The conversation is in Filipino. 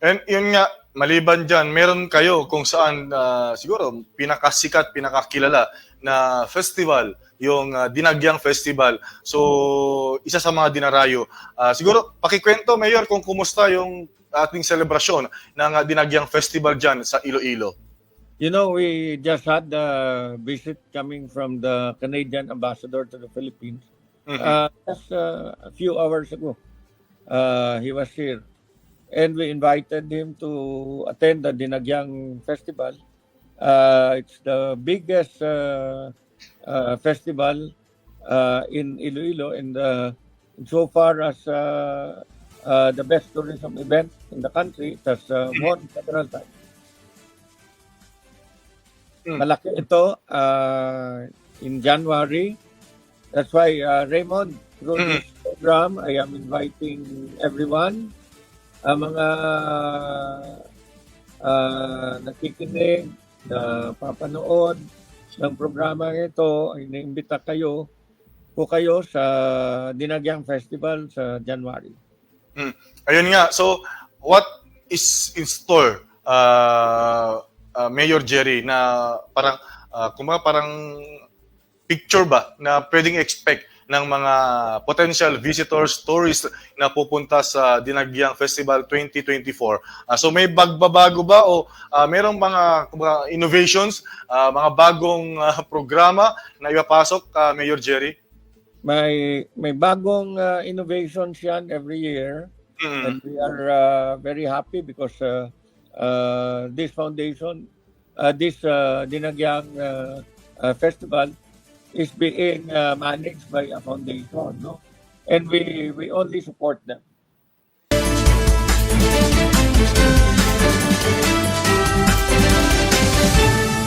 And yun nga, maliban dyan, meron kayo kung saan ah, siguro pinakasikat, pinakakilala na festival, yung ah, Dinagyang Festival. So, isa sa mga dinarayo. Ah, siguro, pakikwento, Mayor, kung kumusta yung ating selebrasyon ng ah, Dinagyang Festival dyan sa Iloilo. You know, we just had a visit coming from the Canadian ambassador to the Philippines Mhm. uh, just uh, a few hours ago. Uh, he was here. And we invited him to attend the Dinagyang Festival. Uh, it's the biggest uh, uh, festival uh, in Iloilo in the so far as uh, uh, the best tourism event in the country. It has uh, won several times. Mm. Malaki ito uh, in January. That's why, uh, Raymond, through Mm. this program, I am inviting everyone, ang mga uh, nakikinig, na papanood ng programa ito, ay naimbita kayo po kayo sa Dinagyang Festival sa January. Ayun nga, so what is in store, uh, uh, Mayor Jerry, na parang, uh, kumbaga parang picture ba na pwedeng expect ng mga potential visitors, tourists na pupunta sa Dinagyang Festival 2024. Ah, so may bagbabago ba o ah, merong mga kumbaga, innovations, ah, mga bagong ah, programa na ipapasok, ah, Mayor Jerry? May may bagong uh, innovations yan every year. Mm. and we are uh, very happy because uh, uh, this foundation, uh, this uh, Dinagyang uh, uh, festival is being uh, managed by a foundation, no? And we, we only support them.